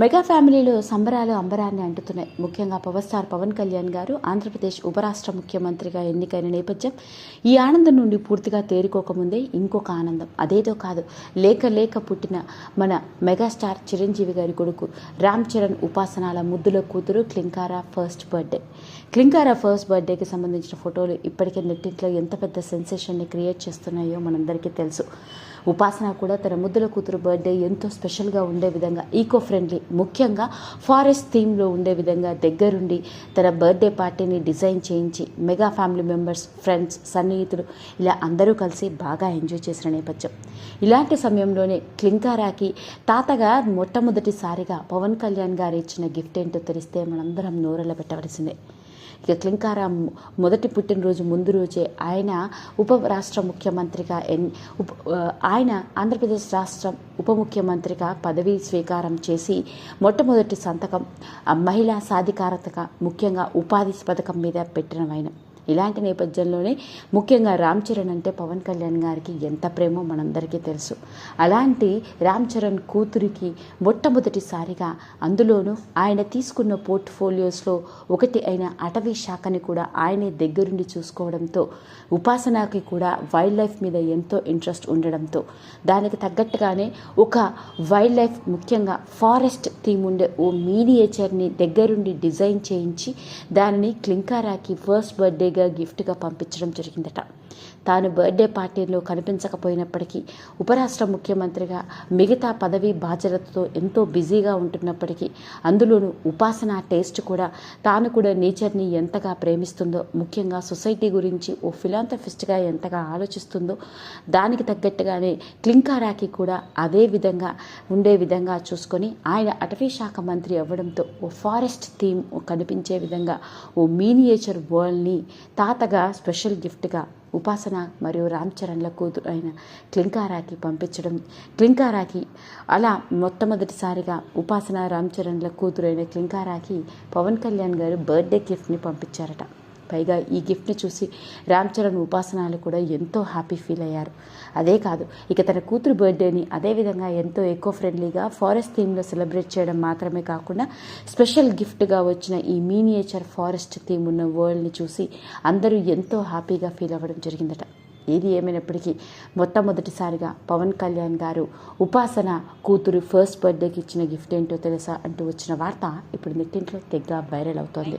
Mega ఫ్యామిలీలో సంబరాలు అంబరాన్ని అంటుతున్నాయి. ముఖ్యంగా పవర్ స్టార్ పవన్ కళ్యాణ్ గారు ఆంధ్రప్రదేశ్ ఉపరాష్ట్ర ముఖ్యమంత్రిగా ఎన్నికైన నేపథ్యం ఈ ఆనందం నుండి పూర్తిగా తేరుకోకముందే ఇంకొక ఆనందం. అదేదో కాదు లేక లేక పుట్టిన మన మెగాస్టార్ చిరంజీవి గారి కొడుకు రామ్ చరణ్ ఉపాసనాల ముద్దుల కూతురు Klinkaara first birthday. Klinkaara first బర్త్డేకి సంబంధించిన ఫోటోలు ఇప్పటికే నెట్టింట్లో ఎంత పెద్ద సెన్సేషన్ని క్రియేట్ చేస్తున్నాయో మనందరికీ తెలుసు. ఉపాసన కూడా తన ముద్దుల కూతురు బర్త్డే ఎంతో స్పెషల్గా ఉండే విధంగా ఈకో ఫ్రెండ్లీ ముఖ్యంగా ఫారెస్ట్ థీమ్లో ఉండే విధంగా దగ్గరుండి తన బర్త్డే పార్టీని డిజైన్ చేయించి మెగా ఫ్యామిలీ మెంబర్స్ ఫ్రెండ్స్ సన్నిహితులు ఇలా అందరూ కలిసి బాగా ఎంజాయ్ చేసిన నేపథ్యం. ఇలాంటి సమయంలోనే క్లింకారాకి తాతగా మొట్టమొదటిసారిగా పవన్ కళ్యాణ్ గారు ఇచ్చిన గిఫ్ట్ ఏంటో తెలిస్తే మనందరం నోరెల పెట్టవలసిందే. క్లింకారా మొదటి పుట్టినరోజు ముందు రోజే ఆయన ఉప రాష్ట్ర ముఖ్యమంత్రిగా ఎన్ ఉప ఆయన ఆంధ్రప్రదేశ్ రాష్ట్రం ఉప ముఖ్యమంత్రిగా పదవీ స్వీకారం చేసి మొట్టమొదటి సంతకం మహిళా సాధికారతగా ముఖ్యంగా ఉపాధి పథకం మీద పెట్టిన ఆయన ఇలాంటి నేపథ్యంలోనే ముఖ్యంగా రామ్ చరణ్ అంటే పవన్ కళ్యాణ్ గారికి ఎంత ప్రేమో మనందరికీ తెలుసు. అలాంటి రామ్ చరణ్ కూతురికి మొట్టమొదటిసారిగా అందులోనూ ఆయన తీసుకున్న పోర్ట్ఫోలియోస్లో ఒకటి అయిన అటవీ శాఖని కూడా ఆయనే దగ్గరుండి చూసుకోవడంతో ఉపాసనకి కూడా వైల్డ్ లైఫ్ మీద ఎంతో ఇంట్రెస్ట్ ఉండడంతో దానికి తగ్గట్టుగానే ఒక వైల్డ్ లైఫ్ ముఖ్యంగా ఫారెస్ట్ థీమ్ ఉండే ఓ మీనియేచర్ని దగ్గరుండి డిజైన్ చేయించి దానిని క్లింకారాకి ఫస్ట్ బర్త్డే గిఫ్ట్గా పంపించడం జరిగిందట. తాను బర్త్డే పార్టీలో కనిపించకపోయినప్పటికీ ఉపరాష్ట్ర ముఖ్యమంత్రిగా మిగతా పదవి బాధ్యతతో ఎంతో బిజీగా ఉంటున్నప్పటికీ అందులోనూ ఉపాసన టేస్ట్ కూడా తాను కూడా నేచర్ని ఎంతగా ప్రేమిస్తుందో ముఖ్యంగా సొసైటీ గురించి ఓ ఫిలాంథఫిస్ట్గా ఎంతగా ఆలోచిస్తుందో దానికి తగ్గట్టుగానే క్లింకారాకి కూడా అదే విధంగా ఉండే విధంగా చూసుకొని ఆయన అటవీ శాఖ మంత్రి అవ్వడంతో ఓ ఫారెస్ట్ థీమ్ కనిపించే విధంగా ఓ మీనియేచర్ వరల్డ్ని తాతగా స్పెషల్ గిఫ్ట్గా ఉపాసన మరియు రామ్ చరణ్ల కూతురు అయిన క్లింకారాకి పంపించడం. క్లింకారాకి అలా మొట్టమొదటిసారిగా ఉపాసన రామ్ చరణ్ల కూతురు అయిన క్లింకారాకి పవన్ కళ్యాణ్ గారు బర్త్డే గిఫ్ట్ని పంపించారట. పైగా ఈ గిఫ్ట్ని చూసి రామ్ చరణ్ ఉపాసనాలు కూడా ఎంతో హ్యాపీ ఫీల్ అయ్యారు. అదే కాదు ఇక తన కూతురు బర్త్డేని అదేవిధంగా ఎంతో ఎకో ఫ్రెండ్లీగా ఫారెస్ట్ థీమ్లో సెలబ్రేట్ చేయడం మాత్రమే కాకుండా స్పెషల్ గిఫ్ట్గా వచ్చిన ఈ మీనియేచర్ ఫారెస్ట్ థీమ్ ఉన్న వరల్డ్ని చూసి అందరూ ఎంతో హ్యాపీగా ఫీల్ అవ్వడం జరిగిందట. ఏది ఏమైనప్పటికీ మొట్టమొదటిసారిగా పవన్ కళ్యాణ్ గారు ఉపాసన కూతురు ఫస్ట్ బర్త్డేకి ఇచ్చిన గిఫ్ట్ ఏంటో తెలుసా అంటూ వచ్చిన వార్త ఇప్పుడు నెట్టింట్లో తెగ్గా వైరల్ అవుతోంది.